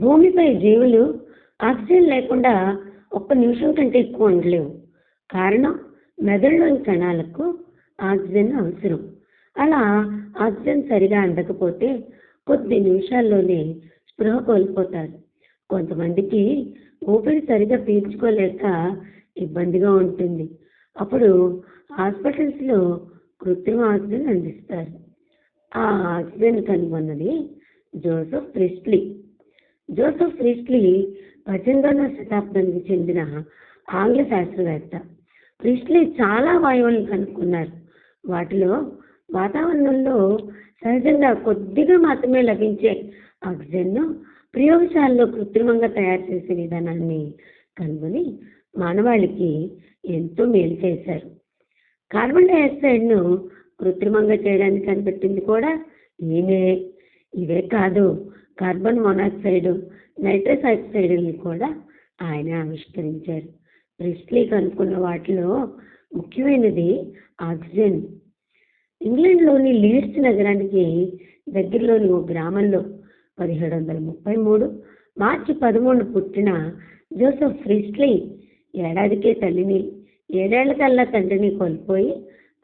భూమిపై జీవులు ఆక్సిజన్ లేకుండా ఒక్క నిమిషం కంటే ఎక్కువ ఉండలేవు. కారణం మెదడులోని కణాలకు ఆక్సిజన్ అవసరం. అలా ఆక్సిజన్ సరిగా అందకపోతే కొద్ది నిమిషాల్లోనే స్పృహ కోల్పోతారు. కొంతమందికి ఊపిరి సరిగా పీల్చుకోలేక ఇబ్బందిగా ఉంటుంది. అప్పుడు హాస్పిటల్స్లో కృత్రిమ ఆక్సిజన్ అందిస్తారు. ఆ ఆక్సిజన్ కనుగొన్నది జోసఫ్ ప్రిస్ట్లీ జోసెఫ్ ప్రిస్ట్లీ పద్దెనిమిదవ శతాబ్దానికి చెందిన ఆంగ్ల శాస్త్రవేత్త. ప్రిస్ట్లీ చాలా వాయువులను కనుక్కున్నారు. వాటిలో వాతావరణంలో సహజంగా కొద్దిగా మాత్రమే లభించే ఆక్సిజన్ను ప్రయోగశాలలో కృత్రిమంగా తయారు చేసే విధానాన్ని కనుగొని మానవాళికి ఎంతో మేలు చేశారు. కార్బన్ డైఆక్సైడ్ను కృత్రిమంగా చేయడానికి కనిపెట్టింది కూడా ఈయనే ఇవే కాదు కార్బన్ మోనాక్సైడ్ నైట్రస్ ఆక్సైడ్ని కూడా ఆయన ఆవిష్కరించారు. ప్రిస్లీ కనుక్కున్న వాటిలో ముఖ్యమైనది ఆక్సిజన్. ఇంగ్లాండ్లోని లీడ్స్ నగరానికి దగ్గరలోని ఓ గ్రామంలో పదిహేడు వందల ముప్పై మూడు మార్చి పదమూడు పుట్టిన జోసెఫ్ ఫ్రిస్లీ ఏడాదికే తల్లిని ఏడేళ్ళకల్లా తండ్రిని కోల్పోయి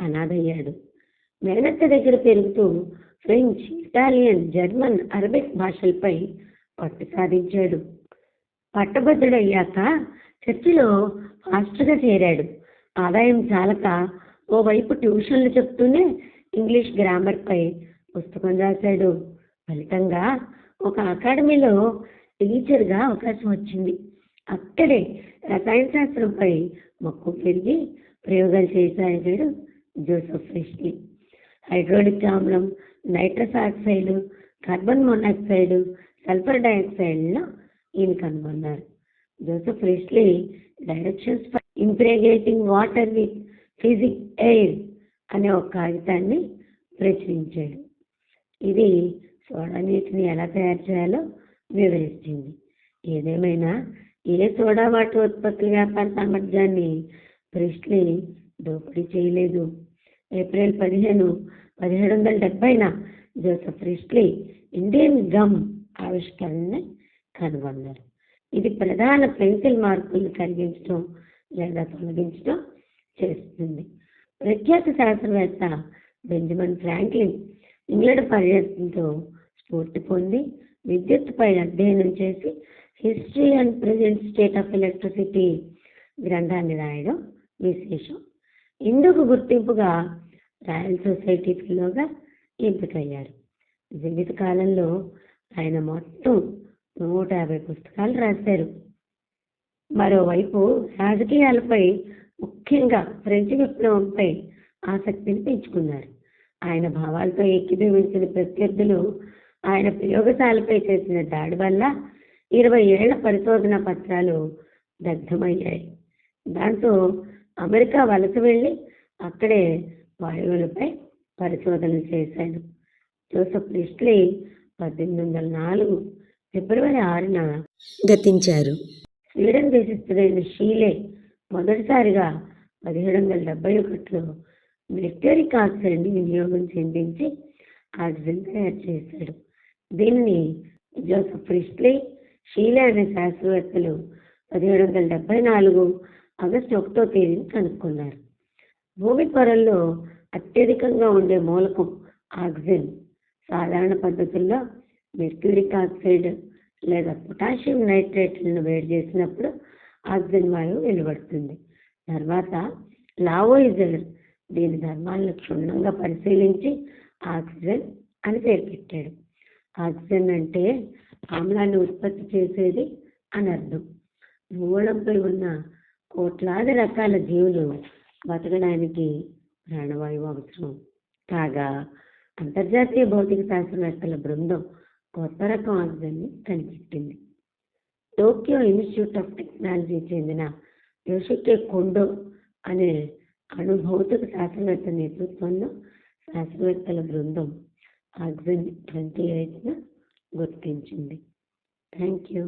అనాథయ్యాడు. మేనత్త దగ్గర పెరుగుతూ ఫ్రెంచ్ ఇటాలియన్ జర్మన్ అరబిక్ భాషలపై పట్టు సాధించాడు. పట్టభద్రుడయ్యాక చర్చిలో ఫాస్ట్గా చేరాడు. ఆదాయం చాలక ఓవైపు ట్యూషన్లు చెప్తూనే ఇంగ్లీష్ గ్రామర్పై పుస్తకం రాశాడు. ఫలితంగా ఒక అకాడమీలో టీచర్గా అవకాశం వచ్చింది. అక్కడే రసాయన శాస్త్రంపై మక్కువ పెరిగి ప్రయోగాలు చేయసాగాడు జోసఫ్ ఫ్రిస్లీ హైడ్రోలిక్ ఆమ్లం nitrous oxide carbon monoxide sulphur డైఆక్సైడ్లో ఈయన కనుగొన్నారు. Joseph Priestley directions for impregnating water with fixed air అనే ఒక కాగితాన్ని ప్రచురించాడు. ఇది సోడా నీటిని ఎలా తయారు చేయాలో వివరిస్తుంది. ఏదేమైనా ఏ సోడా వాటర్ ఉత్పత్తుల వ్యాపార సామర్థ్యాన్ని ప్రిస్లీ దోపిడీ చేయలేదు. ఏప్రిల్ పదిహేను పదిహేడు వందల డెబ్బైన జోసఫ్ ప్రిస్లీ ఇండియన్ గమ్ ఆవిష్కరణని కనుగొన్నారు. ఇది ప్రధాన పెన్సిల్ మార్కులు కలిగించడం లేదా తొలగించడం చేస్తుంది. ప్రఖ్యాత శాస్త్రవేత్త బెంజమిన్ ఫ్రాంక్లిన్ ఇంగ్లాండ్ పర్యటనతో స్ఫూర్తి పొంది విద్యుత్పై అధ్యయనం చేసి history and present state of electricity గ్రంథాన్ని రాయడం విశేషం. ఇందుకు గుర్తింపుగా రాయల్ సొసైటీ ఫెలోగా ఎంపికయ్యారు జీవితకాలంలో ఆయన మొత్తం నూట యాభై పుస్తకాలు రాశారు. మరోవైపు రాజకీయాలపై ముఖ్యంగా ఫ్రెంచ్ విప్లవంపై ఆసక్తిని పెంచుకున్నారు. ఆయన భావాలతో ఎక్కిభవించిన ప్రత్యర్థులు ఆయన ప్రయోగశాలపై చేసిన దాడి వల్ల ఇరవై ఏళ్ళ పరిశోధన పత్రాలు దగ్ధమయ్యాయి. దాంతో అమెరికా వలస వెళ్ళి అక్కడే వాయువులపై పరిశోధనలు చేశాడు జోసెఫ్ ప్రిస్లీ పద్దెనిమిది వందల నాలుగు ఫిబ్రవరి ఆరున గతించారు. స్వీడన్ దేశస్థుడైన షీలే మొదటిసారిగా పదిహేడు వందల డెబ్బై ఒకటిలో మెర్క్యూరిక్ ఆక్సైడ్ని వినియోగం చెందించి ఆక్సిజన్ తయారు చేశాడు. దీనిని జోసెఫ్ ప్రిస్లీ షీలే అనే శాస్త్రవేత్తలు పదిహేడు వందల డెబ్బై నాలుగు ఆగస్టు ఒకటో తేదీని కనుక్కున్నారు. భూమి పొరల్లో అత్యధికంగా ఉండే మూలకం ఆక్సిజన్. సాధారణ పద్ధతుల్లో మెర్క్యూరిక్ ఆక్సైడ్ లేదా పొటాషియం నైట్రేట్లను వేడి చేసినప్పుడు ఆక్సిజన్ వాయువు వెలువడుతుంది. తర్వాత లావోయిజర్ దీని ధర్మాలను క్షుణ్ణంగా పరిశీలించి ఆక్సిజన్ అని పేరు పెట్టాడు. ఆక్సిజన్ అంటే ఆమ్లాన్ని ఉత్పత్తి చేసేది అని అర్థం భూగోళంపై ఉన్న కోట్లాది రకాల జీవులు బతకడానికి ప్రాణవాయువు అవసరం. కాగా అంతర్జాతీయ భౌతిక శాస్త్రవేత్తల బృందం కొత్త రకం ఆక్సిజన్ని కనిపెట్టింది. టోక్యో ఇన్స్టిట్యూట్ ఆఫ్ టెక్నాలజీ చెందిన యోషికే కొండో అనే అణు భౌతిక శాస్త్రవేత్త నేతృత్వంలో శాస్త్రవేత్తల బృందం ఆక్సిజన్ ట్వంటీ ఎయిట్ను గుర్తించింది. Thank you.